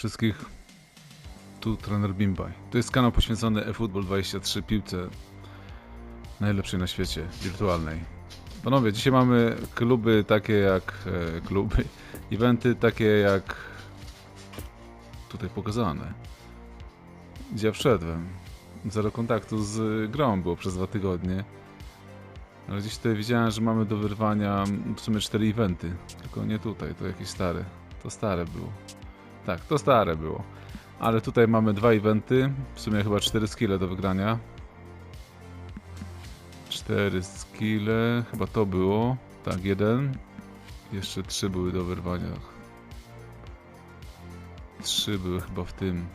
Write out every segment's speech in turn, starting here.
Wszystkich. Tu trener Bimbaj. To jest kanał poświęcony eFootball 23 piłce najlepszej na świecie, wirtualnej. Panowie, dzisiaj mamy kluby takie jak e, kluby, eventy takie jak tutaj pokazane. Gdzie ja wszedłem. Zero kontaktu z grą było przez dwa tygodnie. Ale gdzieś tutaj widziałem, że mamy do wyrwania w sumie cztery eventy. Tylko nie tutaj, to jakieś stare. To stare było. Tak, to stare było. Ale tutaj mamy dwa eventy, w sumie chyba cztery skille do wygrania. Cztery skille, chyba to było. Tak, jeden. Jeszcze trzy były do wyrwania. Trzy były chyba w tym.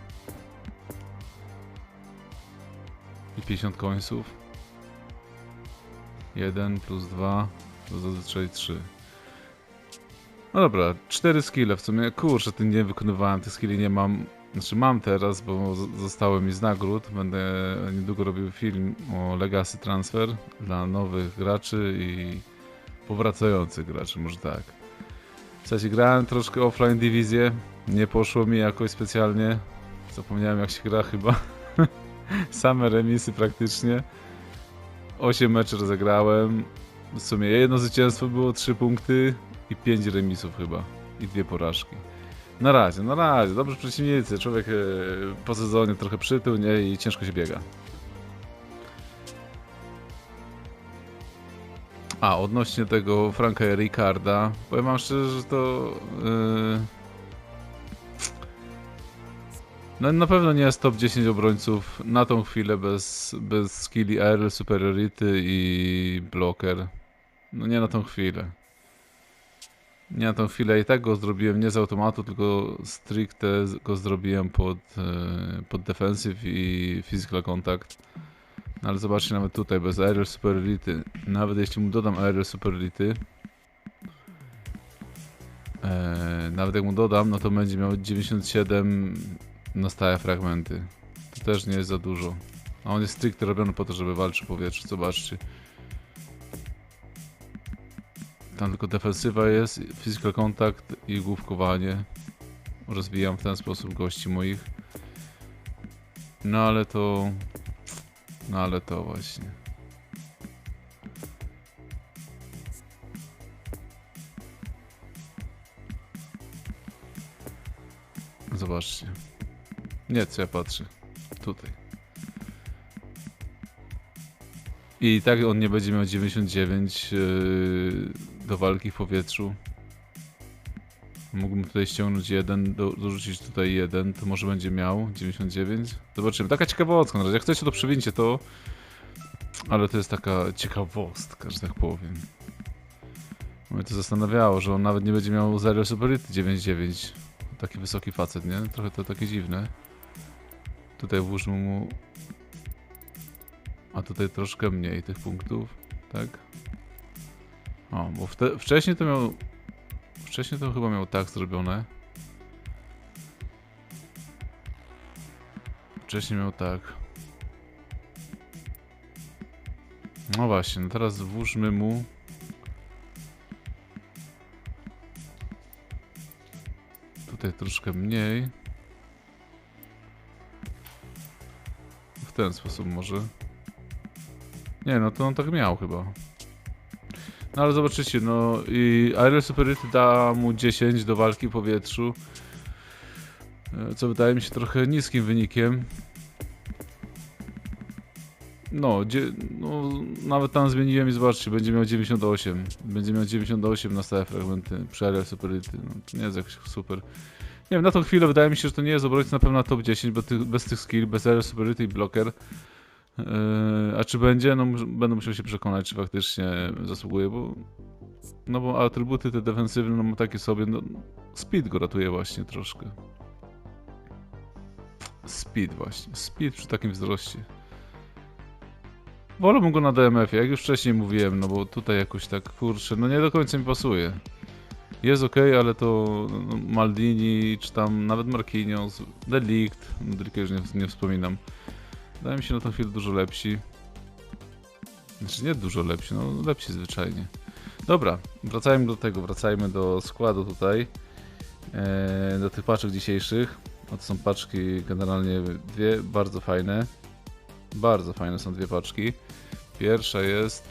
I 50 końców. Jeden plus dwa, to zazwyczaj trzy. No dobra, cztery skille w sumie. Kurczę, ty nie wykonywałem tych skilli, nie mam. Znaczy mam teraz, bo zostały mi z nagród. Będę niedługo robił film o Legacy Transfer dla nowych graczy i powracających graczy, może tak. W sensie grałem troszkę offline dywizję, nie poszło mi jakoś specjalnie. Zapomniałem jak się gra chyba. Same remisy praktycznie. 8 meczy rozegrałem. W sumie jedno zwycięstwo było 3 punkty i 5 remisów chyba. I dwie porażki. Na razie, na razie. Dobrze przeciwnicy. Człowiek e, po sezonie trochę przytył, nie? I ciężko się biega. A, odnośnie tego Franka Ricarda, powiem wam szczerze, że to... Yy... No na pewno nie jest top 10 obrońców na tą chwilę bez, bez skilli aerial superiority i blocker. No nie na tą chwilę. Na tą chwilę i tak go zrobiłem nie z automatu, tylko stricte go zrobiłem pod, e, pod defensive i physical contact. No ale zobaczcie nawet tutaj bez aerial superiority. Nawet jeśli mu dodam aerial superiority, e, nawet jak mu dodam, no to będzie miał 97 na stałe fragmenty. To też nie jest za dużo. A on jest stricte robiony po to, żeby walczyć w powietrzu, zobaczcie. Tam tylko defensywa jest, physical contact i główkowanie. Rozwijam w ten sposób gości moich. No ale to... No ale to właśnie. Zobaczcie. Nie, co ja patrzę. Tutaj. I tak on nie będzie miał 99 yy, do walki w powietrzu. Mógłbym tutaj ściągnąć jeden, do, dorzucić tutaj jeden, to może będzie miał 99. Zobaczymy. Taka ciekawostka na razie. Jak chcecie to przewincie to. Ale to jest taka ciekawostka, że tak powiem. Mnie to zastanawiało, że on nawet nie będzie miał Zero Superiority 99. Taki wysoki facet, nie? Trochę to takie dziwne. Tutaj włóżmy mu... A tutaj troszkę mniej tych punktów, tak? O, bo wcześniej to miał... Wcześniej to chyba miał tak zrobione. Wcześniej miał tak. No właśnie, no teraz włóżmy mu... Tutaj troszkę mniej. W ten sposób może. Nie, no to on tak miał chyba. No ale zobaczycie, no i Aerial Superiority da mu 10 do walki w powietrzu. e, Co wydaje mi się trochę niskim wynikiem. No, dzie- no, nawet tam zmieniłem i zobaczcie, będzie miał 98. Będzie miał 98 na stałe fragmenty przy Aerial Superiority. No, to nie jest jakoś super. Nie wiem, na tą chwilę wydaje mi się, że to nie jest obrońca na pewno na top 10, bo bez tych skill, bez Aerial Superiority i blocker. Yy, a czy będzie? No będę musiał się przekonać, czy faktycznie zasługuje, bo no bo atrybuty te defensywne no takie sobie, no speed go ratuje właśnie troszkę. Speed właśnie, speed przy takim wzroście. Wolałbym go na DMF-ie, jak już wcześniej mówiłem, no bo tutaj jakoś tak, kurczę, no nie do końca mi pasuje. Jest ok, ale to no, Maldini, czy tam nawet Marquinhos, Delict, no Delict już nie, nie wspominam. Wydaje mi się na tą chwilę dużo lepsi. Znaczy nie dużo lepsi, no lepsi zwyczajnie. Dobra, wracajmy do tego, wracajmy do składu tutaj. e, do tych paczek dzisiejszych. No to są paczki generalnie dwie, bardzo fajne. Bardzo fajne są dwie paczki. Pierwsza jest,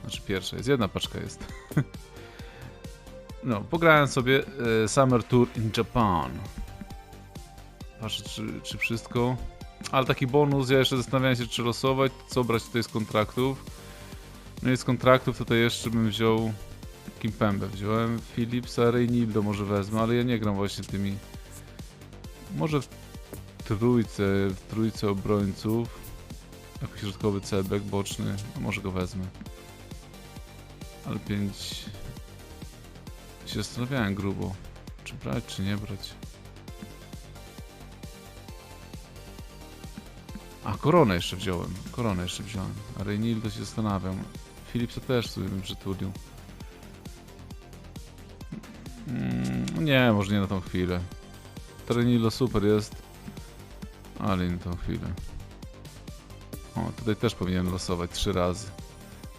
znaczy pierwsza jest, jedna paczka jest. No, pograłem sobie e, Summer Tour in Japan. Patrzę, czy, czy wszystko. Ale taki bonus, ja jeszcze zastanawiałem się, czy losować, co brać tutaj z kontraktów. No i z kontraktów tutaj jeszcze bym wziął Kimpembę. Wziąłem Philipsa, Reynildo może wezmę, ale ja nie gram właśnie tymi. Może w trójce, w trójce obrońców. Jakiś środkowy cebek boczny, no może go wezmę. Ale 5 się zastanawiałem grubo, czy brać, czy nie brać. A, koronę jeszcze wziąłem. Koronę jeszcze wziąłem. A Reynildo się zastanawiam. Philipsa też sobie bym przytulił. Mm, nie, może nie na tą chwilę. To Reynildo super jest. Ale nie na tą chwilę. O, tutaj też powinienem losować trzy razy.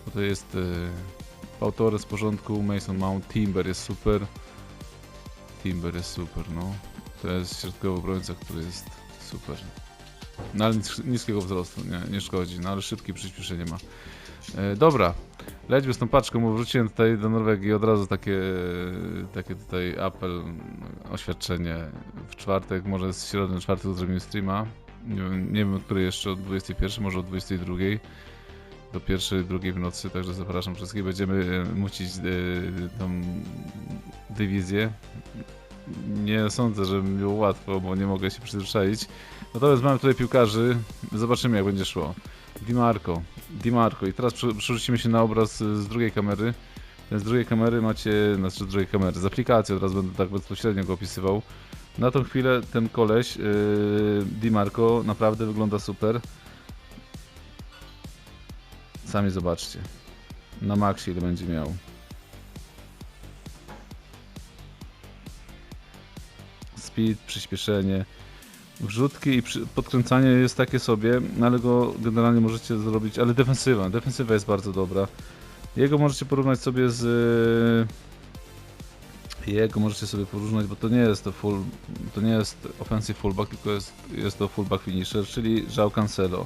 Bo to jest y, Pautorez w porządku, Mason Mount, Timber jest super. Timber jest super, no. To jest środkowy obrońca, który jest super. No ale nis- niskiego wzrostu, nie, nie szkodzi, no ale szybkie przyspieszenie ma. E, dobra, lećmy z tą paczką, bo wróciłem tutaj do Norwegii od razu takie, takie tutaj apel, oświadczenie w czwartek, może z środy na czwartek zrobimy streama. Nie wiem, nie wiem od której jeszcze, od 21, może od 22 do pierwszej, drugiej w nocy, także zapraszam wszystkich. Będziemy e, mucić e, tą dywizję. Nie sądzę, że mi było łatwo, bo nie mogę się przyzwyczaić. Natomiast mamy tutaj piłkarzy, zobaczymy jak będzie szło. Di Marco, Di Marco i teraz prze- przerzucimy się na obraz y, z drugiej kamery. Z drugiej kamery macie, znaczy z drugiej kamery, z aplikacji od razu będę tak bezpośrednio go opisywał. Na tą chwilę ten koleś, yy, Di Marco, naprawdę wygląda super. Sami zobaczcie. Na maksie ile będzie miał. Speed, przyspieszenie. Wrzutki i przy, podkręcanie jest takie sobie, ale go generalnie możecie zrobić, ale defensywa, defensywa jest bardzo dobra. Jego możecie porównać sobie z... Jego możecie sobie porównać, bo to nie jest to full, to nie jest offensive fullback, tylko jest, jest to fullback finisher, czyli João Cancelo.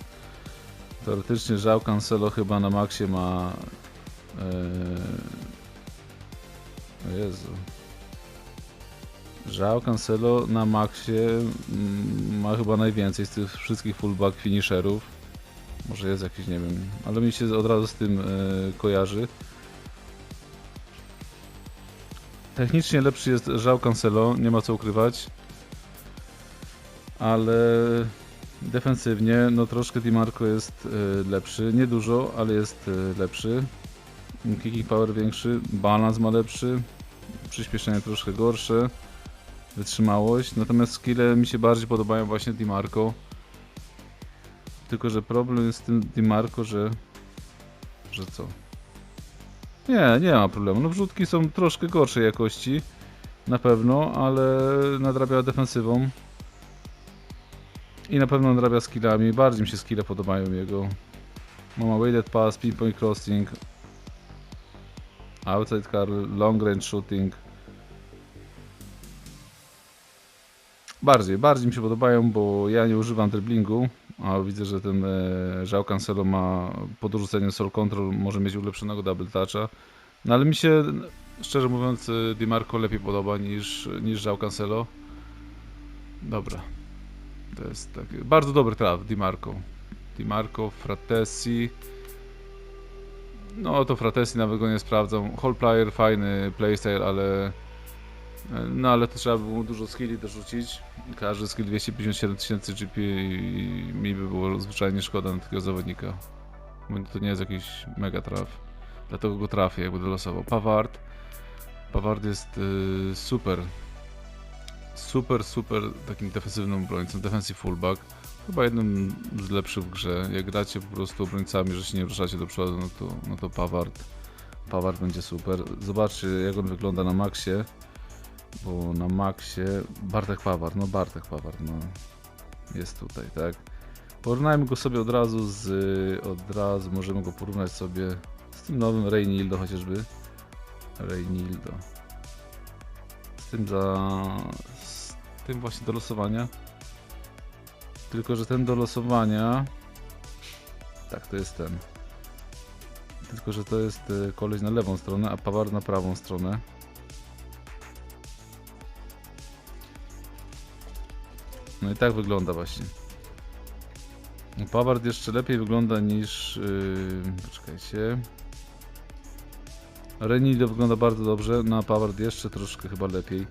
Teoretycznie João Cancelo chyba na maksie ma... Yy... O Jezu. João Cancelo na maksie mm, ma chyba najwięcej z tych wszystkich fullback finisherów. Może jest jakiś, nie wiem, ale mi się od razu z tym e, kojarzy. Technicznie lepszy jest João Cancelo, nie ma co ukrywać. Ale defensywnie, no troszkę Di Marco jest e, lepszy. Nie dużo, ale jest e, lepszy. Kicking power większy, balans ma lepszy, przyspieszenie troszkę gorsze wytrzymałość, natomiast skille mi się bardziej podobają właśnie Di Marco. Tylko, że problem jest z tym Di Marco, że... że co? Nie, nie ma problemu. No wrzutki są troszkę gorszej jakości, na pewno, ale nadrabia defensywą. I na pewno nadrabia skillami. Bardziej mi się skille podobają jego. Ma weighted pass, pinpoint crossing, outside car, long range shooting. Bardziej, bardziej mi się podobają, bo ja nie używam driblingu, a widzę, że ten e, João Cancelo ma po dorzuceniu soul control, może mieć ulepszonego double toucha. No ale mi się, szczerze mówiąc, e, Di Marco lepiej podoba niż, niż João Cancelo. Dobra. To jest taki bardzo dobry traf, Di Marco. Di Marco, Fratesi. No to Fratesi nawet go nie sprawdzam. Whole player, fajny playstyle, ale no ale to trzeba by było dużo skilli dorzucić. Każdy skill 257 tysięcy GP i mi by było zwyczajnie szkoda na takiego zawodnika. Bo to nie jest jakiś mega traf. Dlatego go trafię, jak będę losował. Paward. Paward jest y, super. Super, super takim defensywnym obrońcą. Defensive fullback. Chyba jednym z lepszych w grze. Jak gracie po prostu obrońcami, że się nie ruszacie do przodu, no to, no to. Paward będzie super. Zobaczcie jak on wygląda na maksie. Bo na maksie Bartek Pawar, no Bartek Pawar, no jest tutaj, tak. Porównajmy go sobie od razu z, od razu możemy go porównać sobie z tym nowym Reynildo chociażby. Reynildo. tym za... z tym właśnie do losowania. Tylko, że ten do losowania... Tak, to jest ten. Tylko, że to jest y, koleś na lewą stronę, a Pawar na prawą stronę. No i tak wygląda właśnie. Paward jeszcze lepiej wygląda niż... Yy, poczekajcie. Renildo wygląda bardzo dobrze, no a Paward jeszcze troszkę chyba lepiej.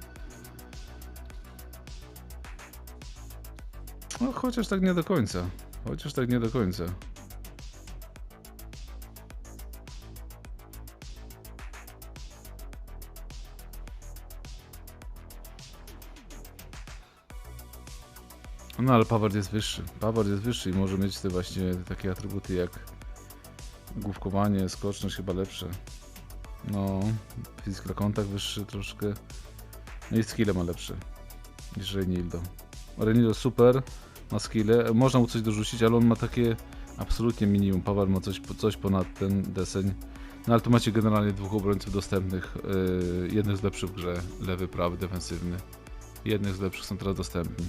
No chociaż tak nie do końca. Chociaż tak nie do końca. No ale Paward jest wyższy. Paward jest wyższy i może mieć te właśnie takie atrybuty jak główkowanie, skoczność chyba lepsze. No, physical kontakt wyższy troszkę. No i skille ma lepsze niż Renildo. Renildo super, ma skille. Można mu coś dorzucić, ale on ma takie absolutnie minimum. Paward ma coś, coś ponad ten deseń. No ale tu macie generalnie dwóch obrońców dostępnych. Yy, jednych z lepszych w grze, lewy, prawy, defensywny. Jednych z lepszych są teraz dostępni.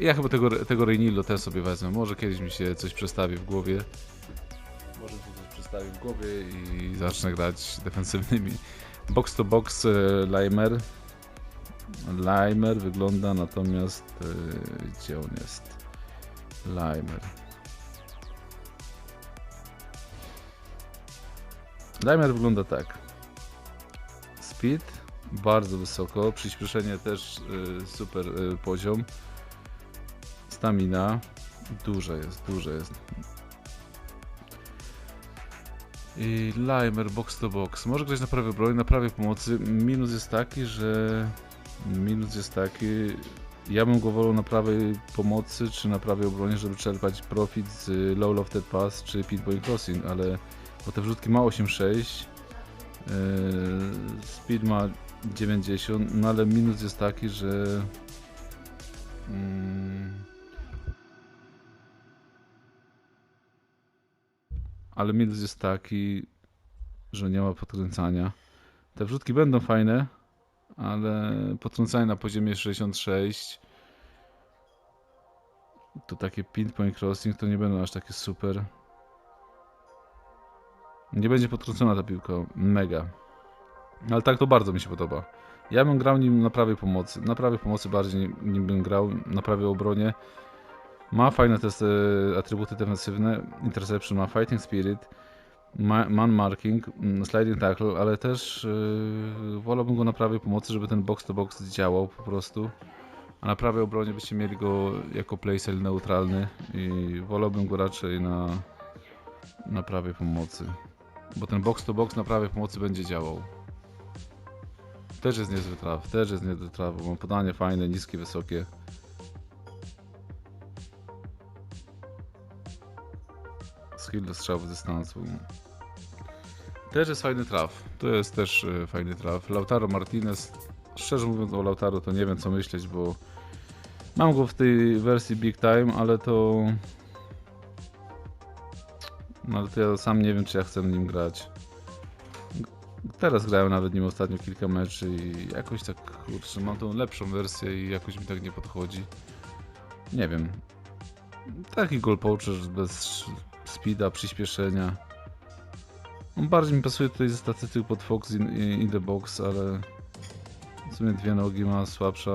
Ja chyba tego, tego Reynildo też sobie wezmę. Może kiedyś mi się coś przestawi w głowie. Może mi się coś przestawi w głowie i zacznę grać defensywnymi. Box to box e, Limer. Limer wygląda natomiast. e, Gdzie on jest? Limer. Limer wygląda tak. Speed bardzo wysoko, przyspieszenie też e, super poziom. Stamina duża jest, duża jest. I Limer box to box. Może grać na prawej broń, na prawej pomocy. Minus jest taki, że minus jest taki. Ja bym go wolał na prawej pomocy czy na prawej obronie, żeby czerpać profit z low lofted pass czy pinpoint crossing, ale bo te wrzutki ma 8,6 yy, speed ma 90, no ale minus jest taki, że mm, ale minus jest taki, że nie ma podkręcania. Te wrzutki będą fajne, ale podkręcanie na poziomie 66 to takie pinpoint crossing to nie będą aż takie super. Nie będzie podkręcona ta piłka, mega. Ale tak to bardzo mi się podoba. Ja bym grał nim na prawej pomocy. Na prawej pomocy bardziej nim bym grał, na prawej obronie. Ma fajne te e, atrybuty defensywne. Interception ma Fighting Spirit, ma, Man Marking, mm, Sliding Tackle, ale też yy, wolałbym go na prawej pomocy, żeby ten box to box działał po prostu. A na prawej obronie byście mieli go jako playstyle neutralny i wolałbym go raczej na, na prawej pomocy. Bo ten box to box na prawej pomocy będzie działał. Też jest niezły traf, też jest niezły traf, bo ma podanie fajne, niskie, wysokie. Skill do strzału z dystansu. Też jest fajny traf. To jest też e, fajny traf. Lautaro Martinez. Szczerze mówiąc o Lautaro to nie wiem co myśleć, bo mam go w tej wersji Big Time, ale to... No ale to ja sam nie wiem czy ja chcę nim grać. Teraz grałem nawet nim ostatnio kilka meczy i jakoś tak kurczę, mam tą lepszą wersję i jakoś mi tak nie podchodzi. Nie wiem. Taki goal poacher bez speeda, przyspieszenia. On bardziej mi pasuje tutaj ze statystyk pod Fox in, in the box, ale w sumie dwie nogi ma słabsza.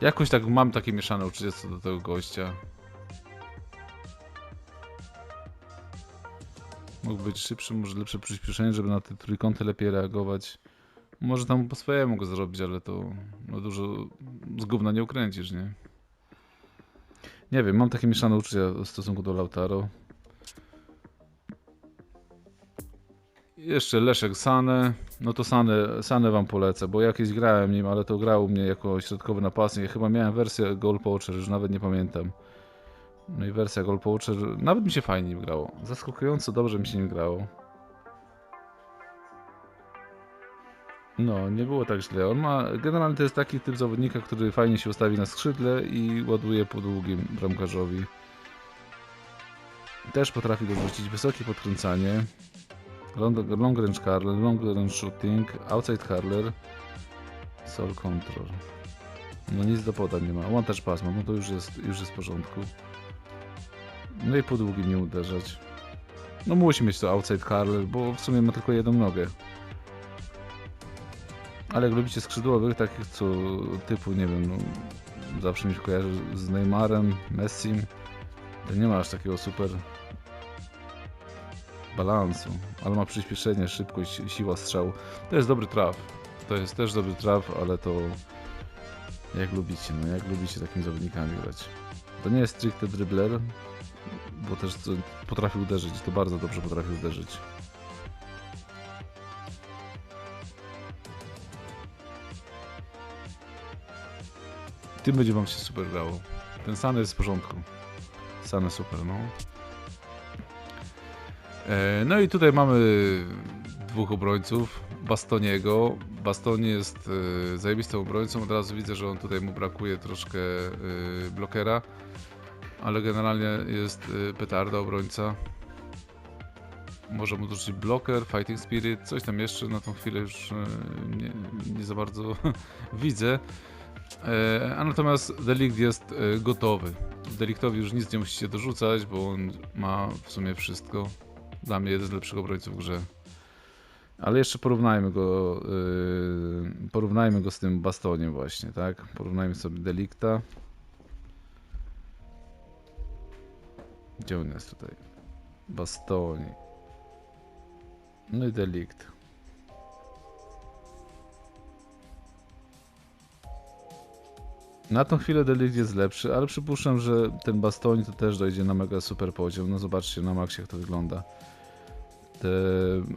Jakoś tak mam takie mieszane uczucie co do tego gościa. Mógł być szybszy, może lepsze przyspieszenie, żeby na te trójkąty lepiej reagować. Może tam po swojemu go zrobić, ale to no dużo z gówna nie ukręcisz, nie? Nie wiem, mam takie mieszane uczucia w stosunku do Lautaro. Jeszcze Leszek Sane. No to Sane, Sane wam polecę, bo jakieś grałem nim, ale to grał u mnie jako środkowy napastnik. Ja chyba miałem wersję Goal Poacher, już nawet nie pamiętam. No i wersja Goal Poacher, nawet mi się fajnie nim grało. Zaskakująco dobrze mi się nim grało. No, nie było tak źle. On ma, generalnie to jest taki typ zawodnika, który fajnie się ustawi na skrzydle i ładuje po długim bramkarzowi. Też potrafi dorzucić wysokie podkręcanie. Long, long range curler, long range shooting, outside curler, soul control. No nic do podań nie ma. One touch pass mam, no to już jest, już jest w porządku. No i po długim nie uderzać. No musi mieć to outside curler, bo w sumie ma tylko jedną nogę. Ale jak lubicie skrzydłowych, takich co typu, nie wiem, no, zawsze mi się kojarzy z Neymarem, Messim, to nie ma aż takiego super balansu, ale ma przyspieszenie, szybkość, siła strzału. To jest dobry traf. To jest też dobry traf, ale to jak lubicie, no jak lubicie takimi zawodnikami grać. To nie jest stricte dribbler, bo też potrafi uderzyć, to bardzo dobrze potrafi uderzyć. Tym będzie wam się super grało. Ten Sane jest w porządku. Sane super, no. E, no i tutaj mamy dwóch obrońców. Bastoniego. Bastoni jest e, zajebistym obrońcą. Od razu widzę, że on tutaj mu brakuje troszkę e, blokera. Ale generalnie jest e, petarda obrońca. Może mu dorzucić bloker, fighting spirit, coś tam jeszcze na tą chwilę już nie, nie za bardzo widzę. E, A natomiast Delikt jest e, gotowy. Deliktowi już nic nie musicie dorzucać, bo on ma w sumie wszystko. Dla mnie jeden z lepszych obrońców w grze. Ale jeszcze porównajmy go, yy, porównajmy go z tym Bastoniem właśnie, tak? Porównajmy sobie Delikta. Gdzie on jest tutaj? Bastoni. No i Delikt. Na tą chwilę Delikt jest lepszy, ale przypuszczam, że ten Bastoni to też dojdzie na mega super poziom. No zobaczcie na maksie jak to wygląda. Te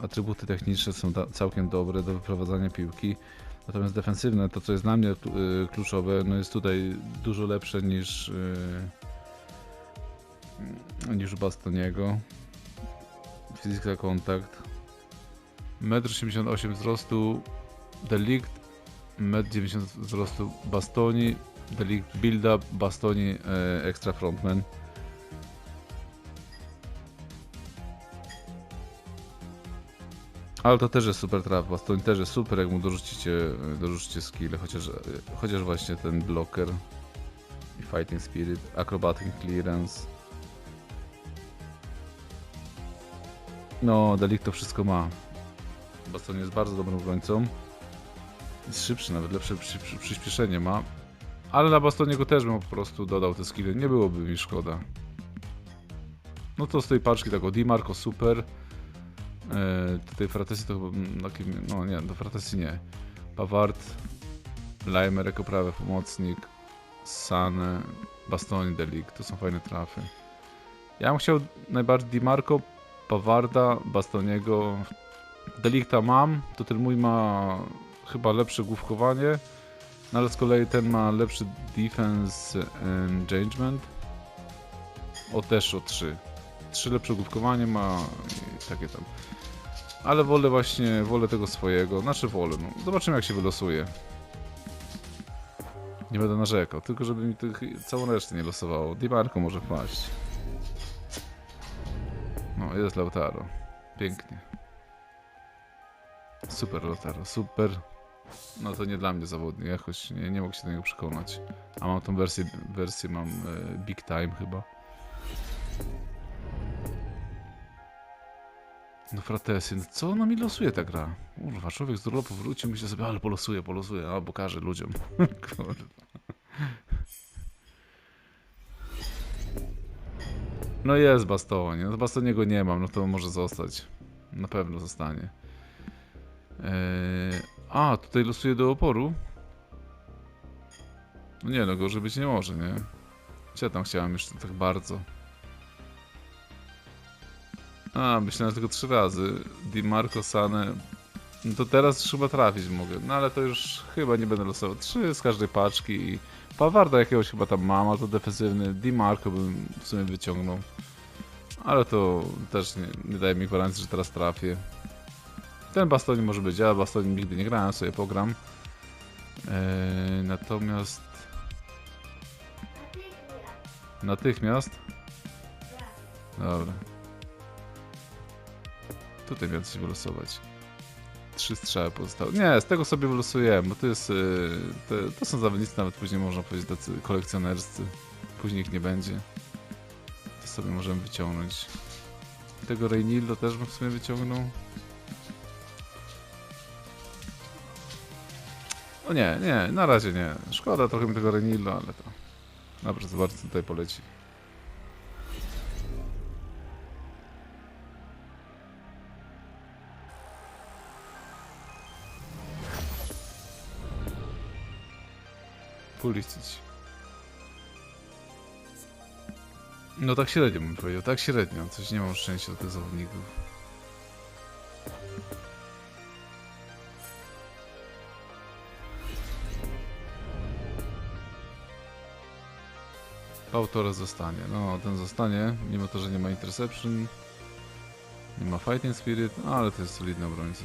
atrybuty techniczne są całkiem dobre do wyprowadzania piłki. Natomiast defensywne, to co jest dla mnie y, kluczowe, no jest tutaj dużo lepsze niż y, niż Bastoniego. Physical kontakt. 1,88 m wzrostu Delikt, 1,90 m wzrostu Bastoni, Delikt Build Up, Bastoni e, Extra Frontman. Ale to też jest super traf, Bastoni też jest super, jak mu dorzucicie, dorzucicie skille, chociaż, chociaż właśnie ten blocker i Fighting Spirit, Acrobatic Clearance. No, Delikt to wszystko ma. Baston jest bardzo dobrym obrońcą. Jest szybszy, nawet lepsze przy, przy, przyspieszenie ma. Ale na Bastonie go też bym po prostu dodał te skille, nie byłoby mi szkoda. No to z tej paczki tak o Dimarco super. E, tutaj Fratesi to chyba mm, no nie, do Fratesi nie. Pavard, Leimer jako prawy pomocnik, Sane, Bastoni, Delik, to są fajne trafy. Ja bym chciał najbardziej Dimarco, Pavarda, Bastoniego, Delikta mam, to ten mój ma chyba lepsze główkowanie, no ale z kolei ten ma lepszy defense engagement. O też o 3. 3 lepsze główkowanie ma i takie tam. Ale wolę właśnie, wolę tego swojego, znaczy wolę, no. Zobaczymy jak się wylosuje. Nie będę narzekał, tylko żeby mi tych całą resztę nie losowało. Dimarco może wpaść. No, jest Lautaro. Pięknie. Super Lautaro, super. No to nie dla mnie zawodnik, jakoś nie, nie mogę się do niego przekonać. A mam tą wersję, wersję mam e, Big Time chyba. No Fratesi, no co ona mi losuje ta gra? Kurwa, człowiek z urlopu wrócił, myślę sobie, ale polosuje, polosuje, a pokażę ludziom. Kurwa. No jest Bastonie, no Bastoniego nie mam, no to może zostać. Na pewno zostanie. Eee, a, tutaj losuję do oporu. No nie, no gorzej być nie może, nie? Ja tam chciałem już tak bardzo? A, myślałem tylko trzy razy. Di Marco Sane. No to teraz chyba trafić mogę. No ale to już chyba nie będę losował. Trzy z każdej paczki i Pawarda jakiegoś chyba tam mam, a to defensywny. Di Marco bym w sumie wyciągnął. Ale to też nie, nie daje mi gwarancji, że teraz trafię. Ten Bastoni może być, ja Bastoni nigdy nie grałem, sobie pogram. Eee, natomiast... Natychmiast? Dobra. Tutaj miałem coś wylosować. Trzy strzały pozostały. Nie, z tego sobie wylosujemy, bo to jest... Yy, to, to są zawodnicy nawet później można powiedzieć tacy kolekcjonerscy. Później ich nie będzie. To sobie możemy wyciągnąć. Tego Reynildo też bym w sumie wyciągnął. O nie, nie, na razie nie. Szkoda trochę mi tego Reynildo, ale to... Dobrze, zobaczcie co tutaj poleci. Pulisic. No tak średnio bym powiedział, tak średnio. Coś nie mam szczęścia do tych zawodników. Pau Torres zostanie. No, ten zostanie, mimo to, że nie ma interception. Nie ma fighting spirit, no, ale to jest solidny obrońca.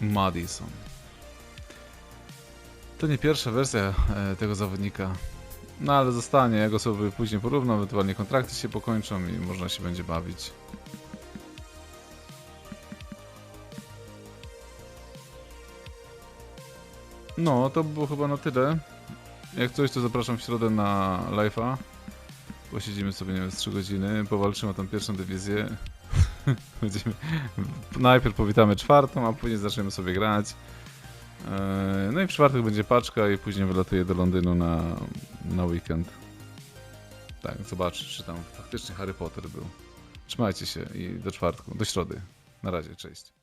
Madison. To nie pierwsza wersja e, tego zawodnika. No ale zostanie, ja go sobie później porównam, ewentualnie kontrakty się pokończą i można się będzie bawić. No, to było chyba na tyle. Jak coś, to zapraszam w środę na live'a. Posiedzimy sobie, nie wiem, z 3 godziny, powalczymy o tą pierwszą dywizję. Będziemy... Najpierw powitamy czwartą, a później zaczniemy sobie grać. Eee, No i w czwartek będzie paczka i później wylatuję do Londynu na, na weekend. Tak, zobaczyć, czy tam faktycznie Harry Potter był. Trzymajcie się i do czwartku, do środy. Na razie, cześć.